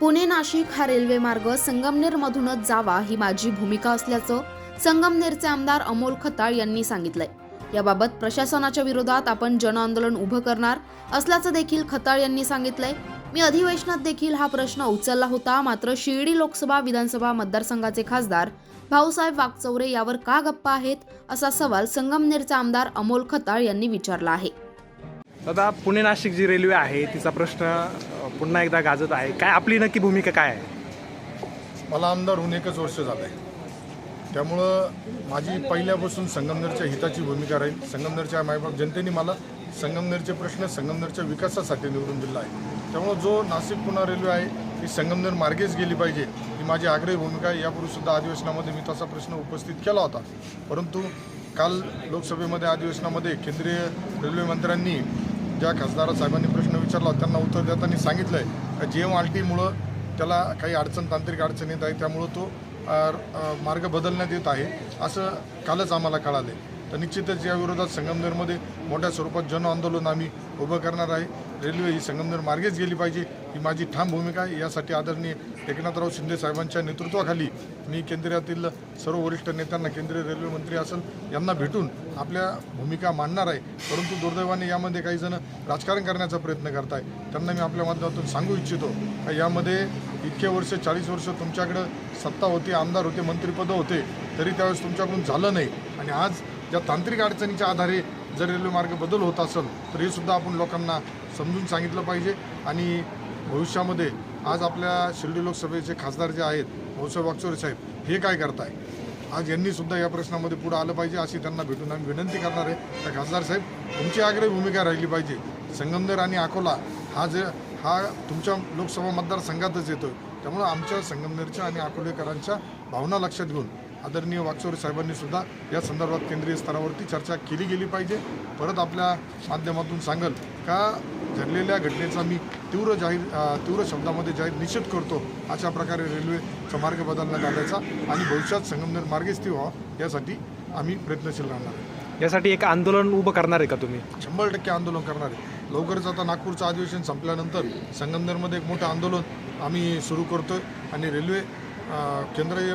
पुणे नाशिक हा रेल्वे मार्ग संगमनेरमधूनच जावा ही माझी भूमिका असल्याचं संगमनेरचे आमदार अमोल खताळ यांनी सांगितलंय. याबाबत प्रशासनाच्या विरोधात आपण जनआंदोलन उभं करणार असल्याचं देखील खताळ यांनी सांगितलंय. मी अधिवेशनात देखील हा प्रश्न उचलला होता मात्र शिर्डी लोकसभा विधानसभा मतदारसंघाचे खासदार भाऊसाहेब वागचौरे यावर का गप्पा आहेत असा सवाल संगमनेरचे आमदार अमोल खताळ यांनी विचारला आहे. आता पुणे नाशिक जी रेल्वे आहे तिचा प्रश्न पुन्हा एकदा गाजत आहे. काय आपली नक्की भूमिका काय आहे? मला आमदार होऊन एकच वर्ष झालं आहे त्यामुळं माझी पहिल्यापासून संगमनेरच्या हिताची भूमिका राहील. संगमनेरच्या मायबाप जनतेने मला संगमनेरचे प्रश्न संगमनेरच्या विकासासाठी निवडून दिला आहे. त्यामुळं जो नाशिक पुणा रेल्वे आहे ती संगमनेर मार्गेच गेली पाहिजे ही माझी आग्रही भूमिका आहे. यापूर्वीसुद्धा अधिवेशनामध्ये मी तसा प्रश्न उपस्थित केला होता. परंतु काल लोकसभेमध्ये अधिवेशनामध्ये केंद्रीय रेल्वे मंत्र्यांनी ज्या खासदार साहेबांनी प्रश्न विचारला त्यांना उत्तर देताना सांगितलं आहे का जी एम आर टीमुळं त्याला काही अडचण तांत्रिक अडचण येत आहे त्यामुळं तो मार्ग बदलण्यात येत आहे असं कालच आम्हाला कळाले तर निश्चितच या विरोधात संगमनेरमध्ये मोठ्या स्वरूपात जन आंदोलन आम्ही उभं करणार आहे. रेल्वे ही संगमनेर मार्गेच गेली पाहिजे ही माझी ठाम भूमिका आहे. यासाठी आदरणीय एकनाथराव शिंदे साहेबांच्या नेतृत्वाखाली मी केंद्रातील सर्व वरिष्ठ नेत्यांना केंद्रीय रेल्वे मंत्री असेल यांना भेटून आपल्या भूमिका मांडणार आहे. परंतु दुर्दैवाने यामध्ये काही जण राजकारण करण्याचा प्रयत्न करत आहे त्यांना मी आपल्या माध्यमातून सांगू इच्छितो का यामध्ये इतके वर्ष चाळीस वर्ष तुमच्याकडं सत्ता होती आमदार होते मंत्रिपदं होते तरी त्यावेळेस तुमच्याकडून झालं नाही. आणि आज ज्या तांत्रिक अडचणीच्या आधारे जर रेल्वे मार्ग बदल होत असेल तर हे सुद्धा आपण लोकांना समजून सांगितलं पाहिजे आणि भविष्यामध्ये आज आपल्या शिर्डी लोकसभेचे खासदार जे आहेत भाऊसाहेब वागचोरे साहेब हे काय करताय? आज यांनी सुद्धा या प्रश्नामध्ये पुढे आलं पाहिजे अशी त्यांना भेटून आम्ही विनंती करणार आहे. त्या खासदार साहेब तुमची आग्रही भूमिका राहिली पाहिजे. संगमनेर आणि अकोला हा जे हा तुमच्या लोकसभा मतदारसंघातच येतो त्यामुळं आमच्या संगमनेरच्या आणि अकोलेकरांच्या भावना लक्षात घेऊन आदरणीय वागचौरे साहेबांनी सुद्धा या संदर्भात केंद्रीय स्तरावरती चर्चा केली गेली पाहिजे. परत आपल्या माध्यमातून सांगल का घडलेल्या घटनेचा मी तीव्र जाहीर तीव्र शब्दामध्ये जाहीर निषेध करतो अशा प्रकारे रेल्वेचा मार्ग बदलण्यात आल्याचा आणि भविष्यात संगमनेर मार्गेच ती व्हावा यासाठी आम्ही प्रयत्नशील राहणार आहे. यासाठी एक आंदोलन उभं करणार आहे का तुम्ही? शंभर टक्के आंदोलन करणार आहे. लवकरच आता नागपूरचं अधिवेशन संपल्यानंतर संगमनेरमध्ये एक मोठं आंदोलन आम्ही सुरू करतो आणि रेल्वे केंद्रीय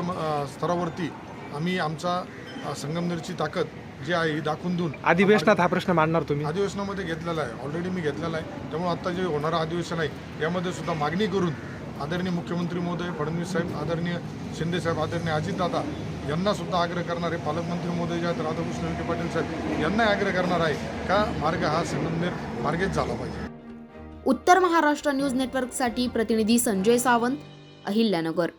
स्तरावरती आम्ही आमचा संगमनेरची ताकद जी आहे ही दाखवून देऊन अधिवेशनात हा प्रश्न मांडणार तुम्ही? अधिवेशनामध्ये घेतलेला आहे. ऑलरेडी मी घेतलेला आहे. त्यामुळे आता जे होणारं अधिवेशन आहे यामध्ये सुद्धा मागणी करून आदरणीय मुख्यमंत्री महोदय फडणवीस साहेब आदरणीय शिंदे साहेब आदरणीय अजितदादा यांना सुद्धा आग्रह करणार पालकमंत्री महोदय जे आहेत राधाकृष्ण विखे पाटील साहेब यांना आग्रह करणार आहे का मार्ग हा संगमनेर मार्गेच झाला पाहिजे? उत्तर महाराष्ट्र न्यूज नेटवर्कसाठी प्रतिनिधी संजय सावंत अहिल्यानगर.